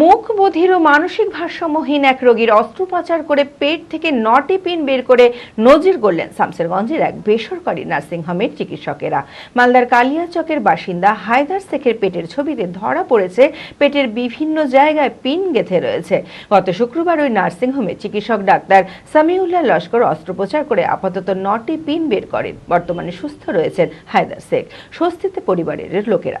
মুখ বধির ও মানসিক ভারসাম্যহীন এক রোগীর অস্ত্রোপচার করে পেট থেকে নটি পিন বের করে নজির করলেন শামসেরগঞ্জের এক বেসরকারি নার্সিংহোমের চিকিৎসকেরা। মালদার কালিয়াচকের বাসিন্দা হায়দার শেখের পেটের ছবিতে ধরা পড়েছে পেটের বিভিন্ন জায়গায় পিন গেঁথে রয়েছে। গত শুক্রবার ওই নার্সিংহোমে চিকিৎসক ডাক্তার সামিউল্লাহ লস্কর অস্ত্রোপচার করে আপাতত নটি পিন বের করেন। বর্তমানে সুস্থ রয়েছেন হায়দার শেখ। স্বস্তিতে পরিবারের লোকেরা।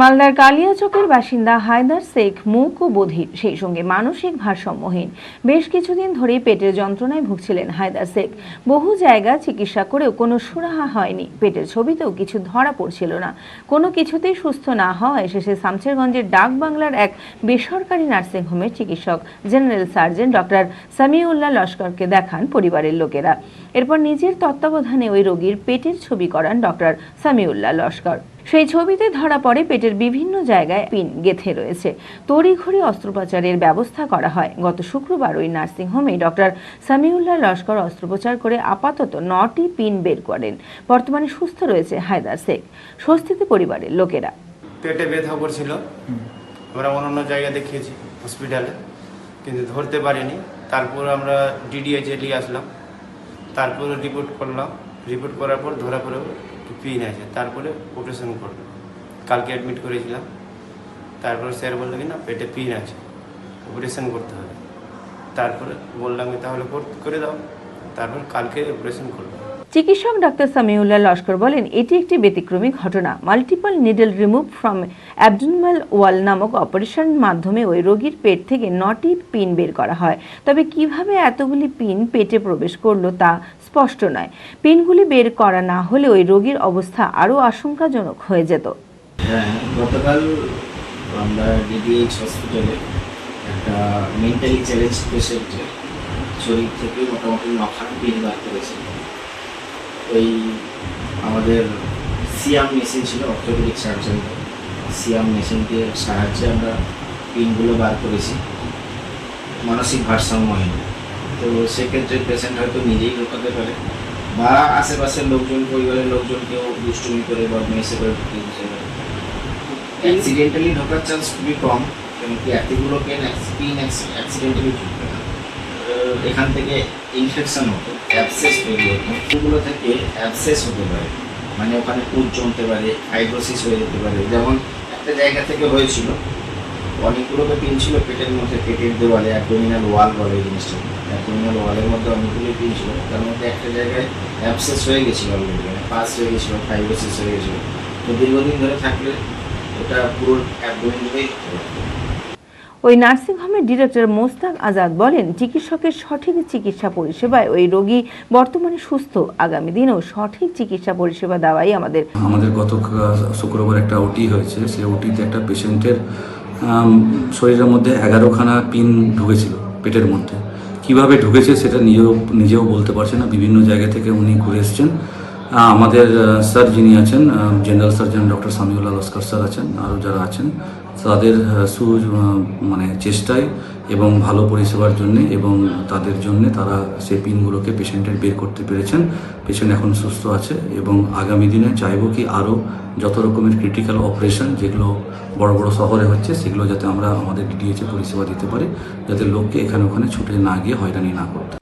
মালদার কালিয়াচকের বাসিন্দা হায়দার শেখ মুখ ও বধির, সেই সঙ্গে মানসিক ভারসাম্যহীন। বেশ কিছুদিন ধরেই পেটের যন্ত্রণায় ভুগছিলেন হায়দার শেখ। বহু জায়গা চিকিৎসা করেও কোনো সুরাহা হয়নি। পেটের ছবিতেও কিছু ধরা পড়ছিল না। কোনো কিছুতেই সুস্থ না হওয়ায় শেষে শামছেরগঞ্জের ডাক বাংলার এক বেসরকারি নার্সিংহোমের চিকিৎসক, জেনারেল সার্জন ডক্টর সামিউল্লাহ লস্করকে দেখান পরিবারের লোকেরা। এরপর নিজের তত্ত্বাবধানে ওই রোগীর পেটের ছবি করান ডক্টর সামিউল্লাহ লস্কর। সেই ছবিতে ধরা পড়ে পেটের বিভিন্ন জায়গায় পিন গেথে রয়েছে। তড়িঘড়ি অস্ত্রোপচারের ব্যবস্থা করা হয়। গত শুক্রবার ওই নার্সিংহোমে ডক্টর সামিউল্লাহ লস্কর অস্ত্রোপচার করে আপাতত নটি পিন বের করেন। বর্তমানে সুস্থ রয়েছে হায়দার শেখ। স্বস্তিতে পরিবারের লোকেরা। পেটে ব্যথা করছিল। আমরা অন্য জায়গা দেখিয়েছি হসপিটালে। কিন্তু ধরতে পারিনি। তারপর আমরা ডিডিএইচে নিয়ে আসলাম। তারপর রিপোর্ট করলাম। রিপোর্ট করার পর ধরা পড়ে পিন আছে তারপরে অপারেশন করল কালকে অ্যাডমিট করেছিলাম। তারপর স্যার বলল কি, না, পেটে পিন আছে। অপারেশন করতে হবে। তারপরে বললাম তাহলে করে দাও। তারপর কালকে অপারেশন করল চিকিৎসক ডাক্তার সামিউল্লাহ লস্কর বলেন, এটি একটি ব্যতিক্রমী ঘটনা। Multiple needle remove from abdominal wall নামক অপারেশন মাধ্যমে ওই রোগীর পেট থেকে নটি পিন বের করা হয়। তবে কীভাবে এতগুলি পিন পেটে প্রবেশ করল তা স্পষ্ট নয়। পিনগুলি বের করা না হলে ওই রোগীর অবস্থা আরও আশঙ্কাজনক হয়ে যেত। হ্যাঁ গতকাল আমরা ডিডিএইচ হসপিটালে একটা মেন্টালি চ্যালেঞ্জ পেশেন্টের শরীর থেকে মোটামুটি নখান পিন বার করেছে। ওই আমাদের সিয়াম মেশিন ছিল, অর্থোপেডিক সার্জন। সিয়াম মেশিনটির সাহায্যে আমরা পিনগুলো বার করেছি। মানসিক ভারসাম্যহীন তো সেক্ষেত্রে পেশেন্ট হয়তো নিজেই ঢোকাতে পারে। বা আশেপাশের লোকজন, পরিবারের লোকজন কেউ দুষ্টুমি করে বা মেসে করে ঢুকে দিতে পারে। অ্যাক্সিডেন্টালি ঢোকার চান্স খুবই কম, কেন কি এতগুলো পেন পিন অ্যাক্সিডেন্টালি ঢুকবে না। এখান থেকে ইনফেকশন হতো অ্যাবসেস তৈরি হতো। এগুলো থেকে অ্যাবসেস হতে পারে মানে ওখানে পুজ জমতে পারে হাইড্রোসিস হয়ে যেতে পারে। যেমন একটা জায়গা থেকে হয়েছিল অনেকগুলো তো পিন ছিল পেটের মধ্যে পেটের দেওয়ালে অ্যাবডোমিনাল ওয়াল বলে এই জিনিসটা। অ্যাবডোমিনাল ওয়ালের মধ্যে অনেকগুলো পিন ছিল তার মধ্যে একটা জায়গায় অ্যাবসেস হয়ে গেছিল অলরেডি মানে পাস হয়ে গেছিল ফাইব্রোসিস হয়ে গেছিল। তো দীর্ঘদিন ধরে থাকলে ওটা পুরো অ্যাবডোমিন জুড়েই। ওই নার্সিংহোমের ডিরেক্টর মোস্তাক আজাদ বলেন চিকিৎসকের সঠিক চিকিৎসা পরিষেবায় ওই রোগী বর্তমানে সুস্থ। আগামী দিনেও সঠিক চিকিৎসা পরিষেবা দেওয়াই আমাদের আমাদের গত শুক্রবার একটা ওটি হয়েছে। সেই ওটিতে একটা পেশেন্টের শরীরের মধ্যে এগারোখানা পিন ঢুকেছিল পেটের মধ্যে। কীভাবে ঢুকেছে সেটা নিজেও নিজেও বলতে পারছে না। বিভিন্ন জায়গা থেকে উনি ঘুরে এসছেন। আমাদের স্যার যিনি আছেন general surgeon doctor Samiul Laskar sir আছেন, আরও যারা আছেন তাদের সু মানে চেষ্টায় এবং ভালো পরিষেবার জন্য এবং তাদের জন্য তারা সেই পিনগুলোকে পেশেন্টের বের করতে পেরেছেন পেশেন্ট এখন সুস্থ আছে এবং আগামী দিনে চাইব কি আরও যত রকমের ক্রিটিক্যাল অপারেশন যেগুলো বড় বড় শহরে হচ্ছে সেগুলো যাতে আমরা আমাদের ডিডিএচে পরিষেবা দিতে পারি, যাতে লোককে এখানে ওখানে ছুটে না গিয়ে হয়রানি না করতে।